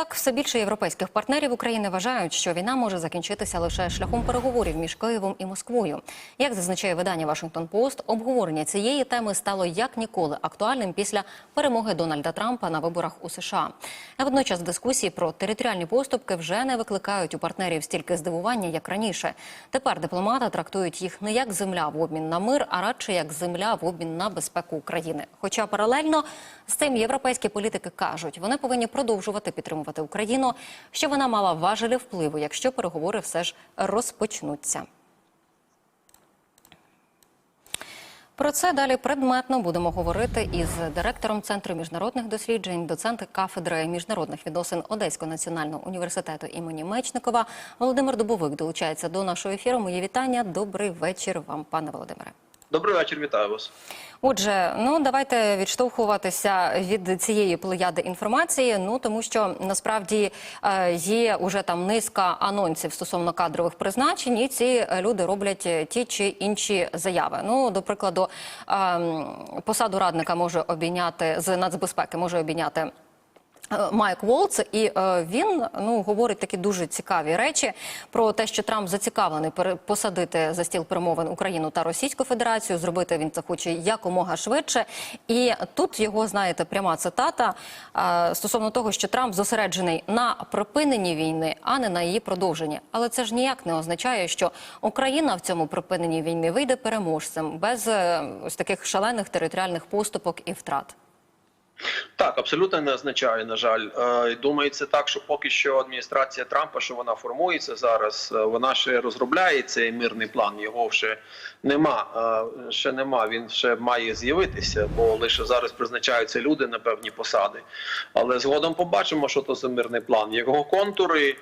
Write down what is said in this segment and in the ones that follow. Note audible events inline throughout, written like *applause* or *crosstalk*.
Відтак, все більше європейських партнерів України вважають, що війна може закінчитися лише шляхом переговорів між Києвом і Москвою. Як зазначає видання Вашингтон Пост, обговорення цієї теми стало як ніколи актуальним після перемоги Дональда Трампа на виборах у США. А водночас дискусії про територіальні поступки вже не викликають у партнерів стільки здивування, як раніше. Тепер дипломати трактують їх не як земля в обмін на мир, а радше як земля в обмін на безпеку України. Хоча паралельно з цим європейські політики кажуть, вони повинні продовжувати підтримувати Україну, що вона мала важелі впливу, якщо переговори все ж розпочнуться. Про це далі предметно будемо говорити із директором Центру міжнародних досліджень, доцент кафедри міжнародних відносин Одеського національного університету імені Мечникова. Володимир Дубовик долучається до нашого ефіру. Мої вітання. Добрий вечір вам, пане Володимире. Добрий вечір, вітаю вас. Отже, ну давайте відштовхуватися від цієї плеяди інформації. Ну тому що насправді е, є уже там низка анонсів стосовно кадрових призначень. і Ці люди роблять ті чи інші заяви. Ну, до прикладу, е, посаду радника може обійняти з нацбезпеки, може обійняти. Е, Майк Волц, і е, він ну говорить такі дуже цікаві речі про те, що Трамп зацікавлений посадити за стіл перемовин Україну та Російську Федерацію. Зробити він це хоче якомога швидше. І тут його знаєте пряма цитата е, стосовно того, що Трамп зосереджений на припиненні війни, а не на її продовженні. Але це ж ніяк не означає, що Україна в цьому припиненні війни вийде переможцем без е, ось таких шалених територіальних поступок і втрат. Так, абсолютно не означає, на жаль. Е, Думається так, що поки що адміністрація Трампа, що вона формується зараз, е, вона ще розробляє цей мирний план. Його ще нема. е, Ще нема. Він ще має з'явитися, бо лише зараз призначаються люди на певні посади. Але згодом побачимо, що то за мирний план. Його контури.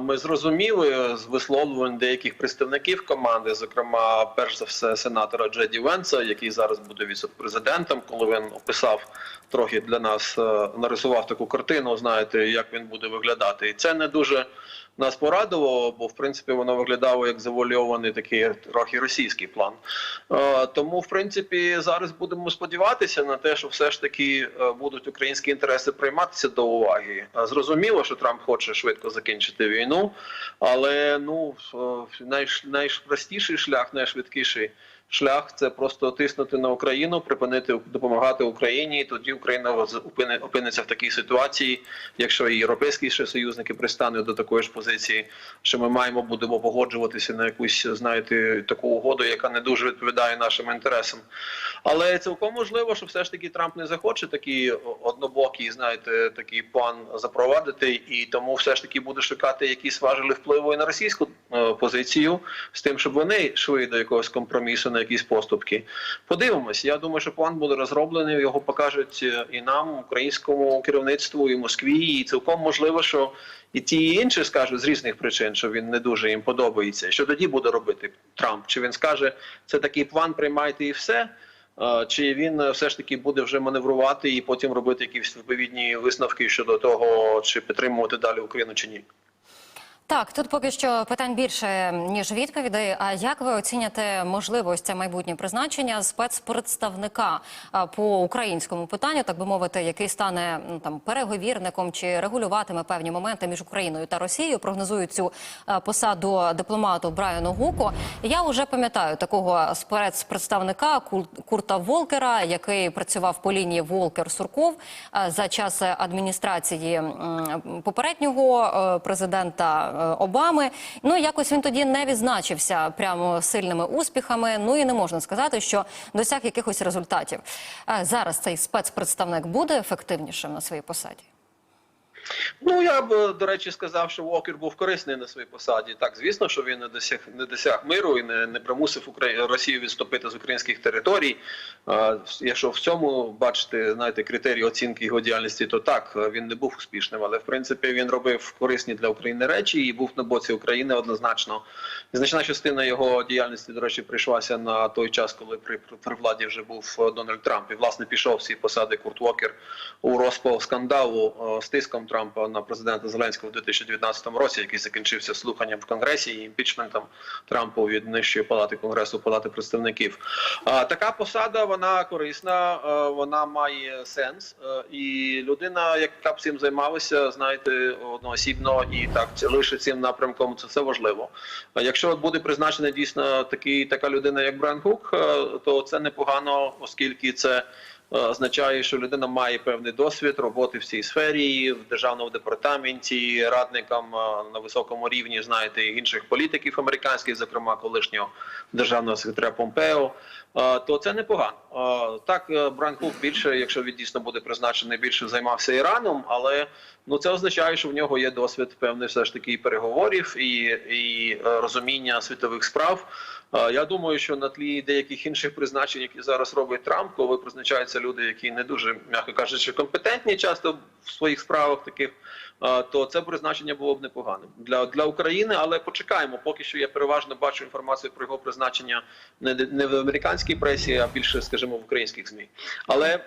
Ми зрозуміли з висловлювань деяких представників команди, зокрема, перш за все, сенатора Джеді Венца, який зараз буде віце-президентом, коли він описав трохи для нас, е, нарисував таку картину, знаєте, як він буде виглядати. І це не дуже нас порадувало, бо в принципі воно виглядало як завуальований такий трохи російський план. Е, Тому, в принципі, зараз будемо сподіватися на те, що все ж таки е, будуть українські інтереси прийматися до уваги. Е, Зрозуміло, що Трамп хоче швидко закінчити війну, але ну найш, найпростіший шлях, найшвидкіший шлях це просто тиснути на Україну, припинити допомагати Україні. І тоді Україна опиниться в такій ситуації, якщо і європейські союзники пристануть до такої ж позиції, що ми маємо будемо погоджуватися на якусь, знаєте, таку угоду, яка не дуже відповідає нашим інтересам. Але цілком можливо, що все ж таки Трамп не захоче такий однобокий, знаєте, такий план запровадити, і тому все ж таки буде шукати якісь важелі впливу і на російську позицію з тим, щоб вони йшли до якогось компромісу на якісь поступки. Подивимось. Я думаю, що план буде розроблений. Його покажуть е, і нам, українському керівництву, і Москві. І цілком можливо, що і ті і інші скажуть з різних причин, що він не дуже їм подобається. Що тоді буде робити Трамп? Чи він скаже, це такий план, приймайте і все? Е, Чи він е, все ж таки буде вже маневрувати і потім робити якісь відповідні висновки щодо того, чи підтримувати далі Україну чи ні? Так, тут поки що питань більше ніж відповідей. А як ви оціняте можливості майбутнє призначення спецпредставника по українському питанню, так би мовити, який стане ну, там переговірником чи регулюватиме певні моменти між Україною та Росією? Прогнозують цю посаду дипломату Брайану Гуку. Я вже пам'ятаю такого спецпредставника Курта Волкера, який працював по лінії Волкер-Сурков за час адміністрації попереднього президента Обами. Ну якось він тоді не відзначився прямо сильними успіхами. Ну і не можна сказати, що досяг якихось результатів. Е, Зараз цей спецпредставник буде ефективнішим на своїй посаді. Ну я б до речі сказав, що Уокер був корисний на своїй посаді. Так, звісно, що він не досяг не досяг миру і не, не примусив Украї... Росію відступити з українських територій. А, якщо в цьому бачите, знаєте, критерії оцінки його діяльності, то так він не був успішним, але в принципі він робив корисні для України речі і був на боці України однозначно. Значна частина його діяльності, до речі, прийшлася на той час, коли при, при, владі вже був е, Дональд Трамп. І власне пішов цієї посади Курт Уокер у розпал скандалу е, з тиском Трампа на президента Зеленського в 2019 році, який закінчився слуханням в Конгресі і імпічментом Трампу від нижчої палати Конгресу, палати представників. Така посада вона корисна, вона має сенс, і людина, яка б цим займалася, знаєте, одноосібно і так лише цим напрямком, це все важливо. Якщо буде призначена дійсно такий така людина, як Бран Хук, то це непогано, оскільки це. Е, Означає, що людина має певний досвід роботи в цій сфері, в державному департаменті, радникам е, на високому рівні, знаєте, інших політиків американських, зокрема колишнього державного секретаря Помпео. Е, То це непогано. Так, Бран Хук більше, якщо він дійсно буде призначений, більше займався Іраном, але ну це означає, що в нього є досвід певний все ж таки переговорів і, і розуміння світових справ. Я думаю, що на тлі деяких інших призначень, які зараз робить Трамп, коли призначаються люди, які не дуже, м'яко кажучи, компетентні часто в своїх справах таких, то це призначення було б непоганим для, для України. Але почекаємо, поки що я переважно бачу інформацію про його призначення не, не в американській пресі, а більше, скажімо, в українських змі. Але е,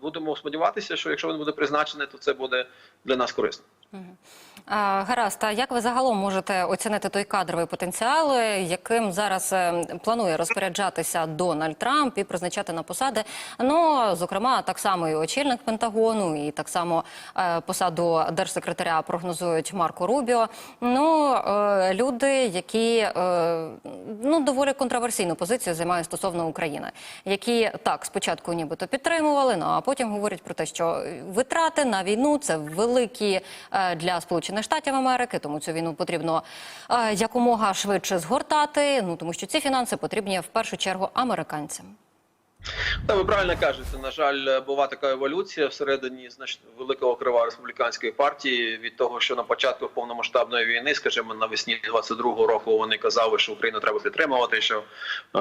будемо сподіватися, що якщо він буде призначений, то це буде для нас корисно. Гаразд, а як ви загалом можете оцінити той кадровий потенціал, е, яким зараз е, планує розпоряджатися Дональд Трамп і призначати на посади? Ну, зокрема, так само і очільник Пентагону, і так само е, посаду держсекретаря прогнозують Марко Рубіо. Ну, люди, які ну доволі контроверсійну позицію займають стосовно України, які так спочатку нібито підтримували, ну а потім говорять про те, що витрати на війну це великі для Сполучених Штатів Америки, тому цю війну потрібно е, якомога швидше згортати. Ну тому що ці фінанси потрібні в першу чергу американцям. Та ви правильно кажете. На жаль, була така еволюція всередині значно великого крива республіканської партії від того, що на початку повномасштабної війни, скажімо, навесні 22-го року вони казали, що Україну треба підтримувати, що,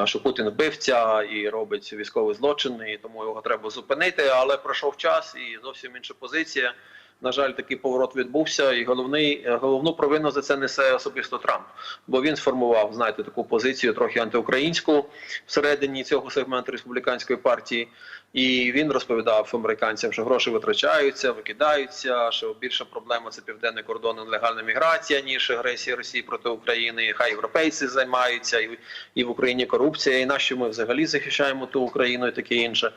що Путін вбивця і робить військові злочини, і тому його треба зупинити. Але пройшов час і зовсім інша позиція. На жаль, такий поворот відбувся, і головний головну провину за це несе особисто Трамп, бо він сформував, знаєте, таку позицію трохи антиукраїнську всередині цього сегменту республіканської партії. І він розповідав американцям, що гроші витрачаються, викидаються. Що більша проблема це південний кордон і нелегальна міграція, ніж агресія Росії проти України. Хай європейці займаються, і, і в Україні корупція, і нащо ми взагалі захищаємо ту Україну і таке інше.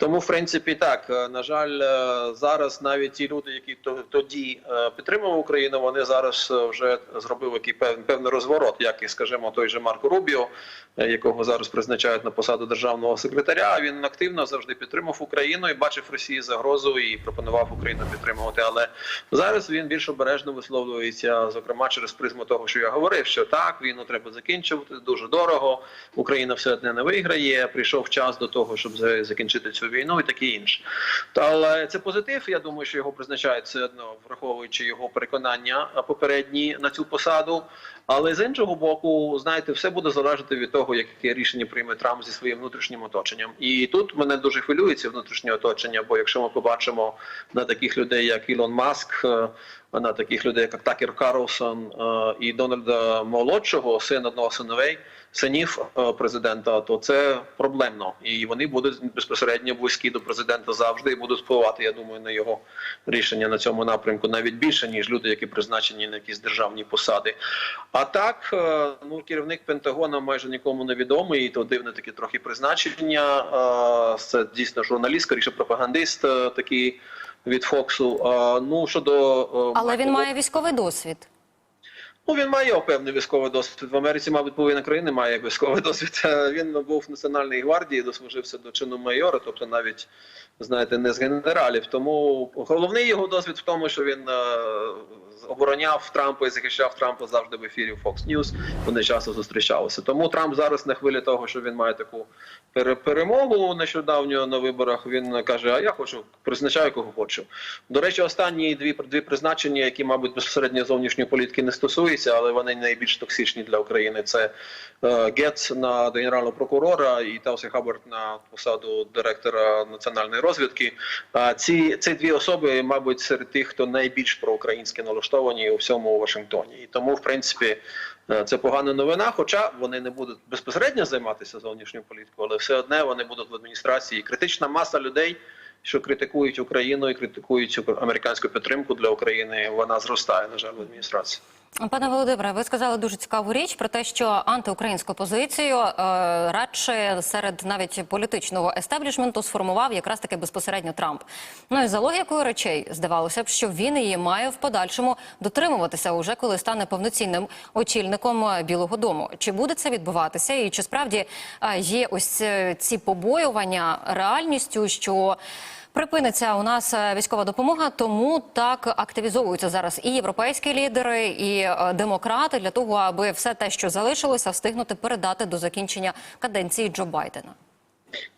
Тому, в принципі, так е, на жаль, е, зараз навіть ті люди, які то- тоді е, підтримували Україну, вони зараз вже зробили який пев- певний розворот, як і скажімо, той же Марко Рубіо, якого зараз призначають на посаду державного секретаря. Він активно завжди підтримав Україну і бачив Росії загрозу і пропонував Україну підтримувати. Але зараз він більш обережно висловлюється, зокрема через призму того, що я говорив, що так війну треба закінчувати дуже дорого. Україна все одне не виграє. Прийшов час до того, щоб закінчити цю війну і таке інше. Але це позитив. Я думаю, що його призначають все одно, враховуючи його переконання попередні на цю посаду. Але з іншого боку, знаєте, все буде залежати від того, яке рішення прийме Трамп зі своїм внутрішнім оточенням. І тут мене дуже хвилює це внутрішнє оточення. Бо якщо ми побачимо на таких людей, як Ілон Маск, е, на таких людей, як Такер Карлсон е, і Дональда Молодшого, син одного синовей, синів е, президента, то це проблемно, і вони будуть безпосередньо близькі до президента завжди і будуть впливати. Я думаю, на його рішення на цьому напрямку навіть більше ніж люди, які призначені на якісь державні посади. А так, е, ну керівник Пентагона майже нікому не відомий, і то дивне таке трохи призначення. Е, Це дійсно журналіст, скоріше пропагандист е, такий від Фоксу. Ну щодо Але він має військовий досвід. Ну, він має певний військовий досвід. В Америці, мабуть, половина країни має військовий досвід. *laughs* Е, Він був в Національній гвардії, дослужився до чину майора, тобто навіть, знаєте, не з генералів. Тому головний його досвід в тому, що він е, обороняв Трампа і захищав Трампа завжди в ефірі Fox News. Вони часто зустрічалися. Тому Трамп зараз на хвилі того, що він має таку пере- перемогу нещодавньо на виборах. Він каже: А я хочу призначаю кого хочу. До речі, останні дві дві призначення, які, мабуть, безпосередньо зовнішньої політики не стосуються, але вони найбільш токсичні для України. Це е, Гетц на генерального прокурора і Талсі Хаббард на посаду директора національної розвідки. Ці ці дві особи, мабуть, серед тих, хто найбільш проукраїнськи налаштовані у всьому Вашингтоні. І тому, в принципі, е, це погана новина. Хоча вони не будуть безпосередньо займатися зовнішньою політикою, але все одне вони будуть в адміністрації. Критична маса людей що критикують Україну і критикують американську підтримку для України, вона зростає, на жаль, в адміністрації. Пане Володимире, ви сказали дуже цікаву річ про те, що антиукраїнську позицію е, радше серед навіть політичного естеблішменту сформував якраз таки безпосередньо Трамп. Ну і за логікою речей здавалося б, що він її має в подальшому дотримуватися, уже коли стане повноцінним очільником Білого Дому. Чи буде це відбуватися, і чи справді е, є ось е, ці побоювання реальністю, що Припиниться у нас е, військова допомога, тому так активізовуються зараз і європейські лідери, і е, демократи для того, аби все те, що залишилося, встигнути передати до закінчення каденції Джо Байдена.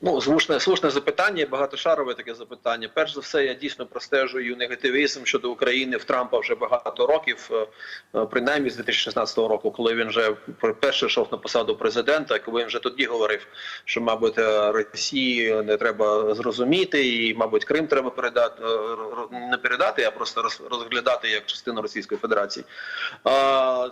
Ну, слушне, слушне запитання, багатошарове таке запитання. Перш за все, я дійсно простежую негативізм щодо України в Трампа вже багато років, е, е, принаймні з 2016 року, коли він вже перше йшов на посаду президента, коли він вже тоді говорив, що, мабуть, е, Росії не треба зрозуміти, і, мабуть, Крим треба передати не передати, а просто роз- розглядати як частину Російської Федерації.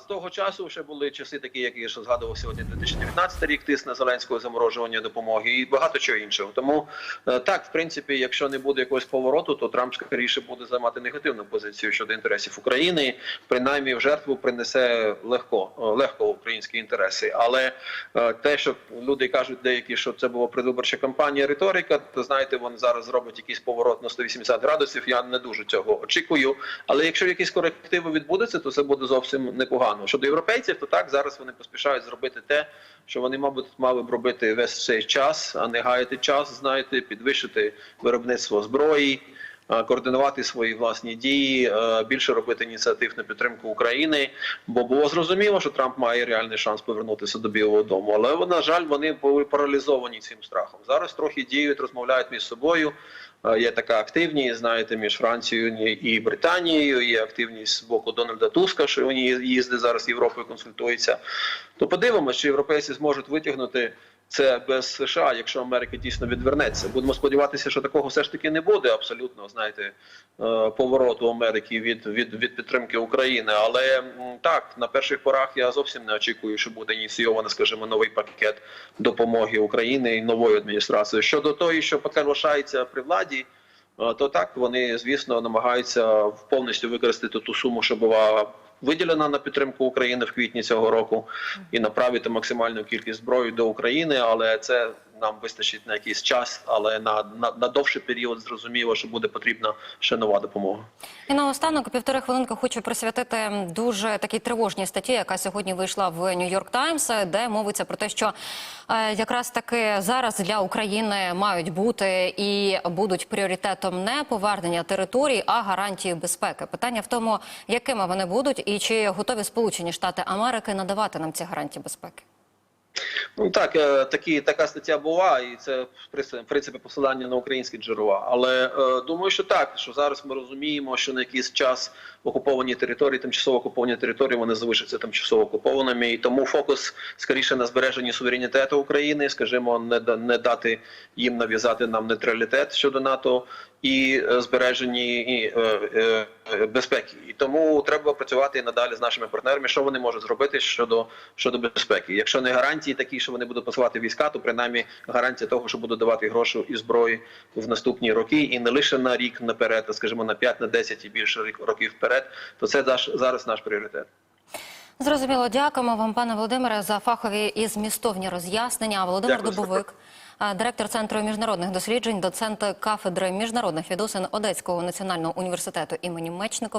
З того часу ще були часи, такі, як я ще згадував сьогодні, 2019 рік тиск на Зеленського заморожування допомоги багато чого іншого. Тому е, так, в принципі, якщо не буде якогось повороту, то Трамп скоріше буде займати негативну позицію щодо інтересів України. Принаймні в жертву принесе легко, е, легко українські інтереси. Але е, те, що люди кажуть, деякі, що це була предвиборча кампанія, риторика, то знаєте, вони зараз зроблять якийсь поворот на 180 градусів. Я не дуже цього очікую. Але якщо якісь корективи відбудуться, то це буде зовсім непогано. Щодо європейців, то так зараз вони поспішають зробити те, що вони, мабуть, мали б робити весь цей час, а не гаяти час, знаєте, підвищити виробництво зброї. Координувати свої власні дії, більше робити ініціатив на підтримку України, бо було зрозуміло, що Трамп має реальний шанс повернутися до Білого Дому. Але на жаль, вони були паралізовані цим страхом. Зараз трохи діють, розмовляють між собою. Є така активність, знаєте, між Францією і Британією. Є активність з боку Дональда Туска, що він їздить зараз Європою, консультується. То подивимося, чи європейці зможуть витягнути це без США, якщо Америка дійсно відвернеться. Будемо сподіватися, що такого все ж таки не буде. Абсолютно знаєте, е, повороту Америки від, від, від підтримки України. Але так на перших порах я зовсім не очікую, що буде ініційовано, скажімо, новий пакет допомоги Україні і нової адміністрації. Щодо того, що поки лишається при владі. е, То так вони, звісно, намагаються повністю використати ту суму, що була виділена на підтримку України в квітні цього року, і направити максимальну кількість зброї до України, але це нам вистачить на якийсь час, але на, на, на довший період зрозуміло, що буде потрібна ще нова допомога. І наостанок півтори хвилинки хочу присвятити дуже такій тривожній статті, яка сьогодні вийшла в Нью-Йорк Таймс, де мовиться про те, що е, якраз таки зараз для України мають бути і будуть пріоритетом не повернення територій, а гарантії безпеки. Питання в тому, якими вони будуть, і чи готові Сполучені Штати Америки надавати нам ці гарантії безпеки. Ну так, е, такі, така стаття була, і це в принципі посилання на українські джерела. Але е, думаю, що так, що зараз ми розуміємо, що на якийсь час окуповані території, тимчасово окуповані території, вони залишаться тимчасово окупованими. І тому фокус скоріше на збереженні суверенітету України, скажімо, не не дати їм нав'язати нам нейтралітет щодо НАТО і е, збереженні і, е, е, е, безпеки. І тому треба працювати і надалі з нашими партнерами, що вони можуть зробити щодо щодо безпеки. Якщо не гарантії такі, що вони будуть посилати війська, то принаймні гарантія того, що будуть давати гроші і зброї в наступні роки, і не лише на рік наперед, а скажімо на 5, на 10 і більше років вперед, то це наш- зараз наш пріоритет. Зрозуміло, дякуємо вам, пане Володимире, за фахові і змістовні роз'яснення. Володимир Дякую, Дубовик, директор центру міжнародних досліджень, доцент кафедри міжнародних відносин Одеського національного університету імені Мечникова.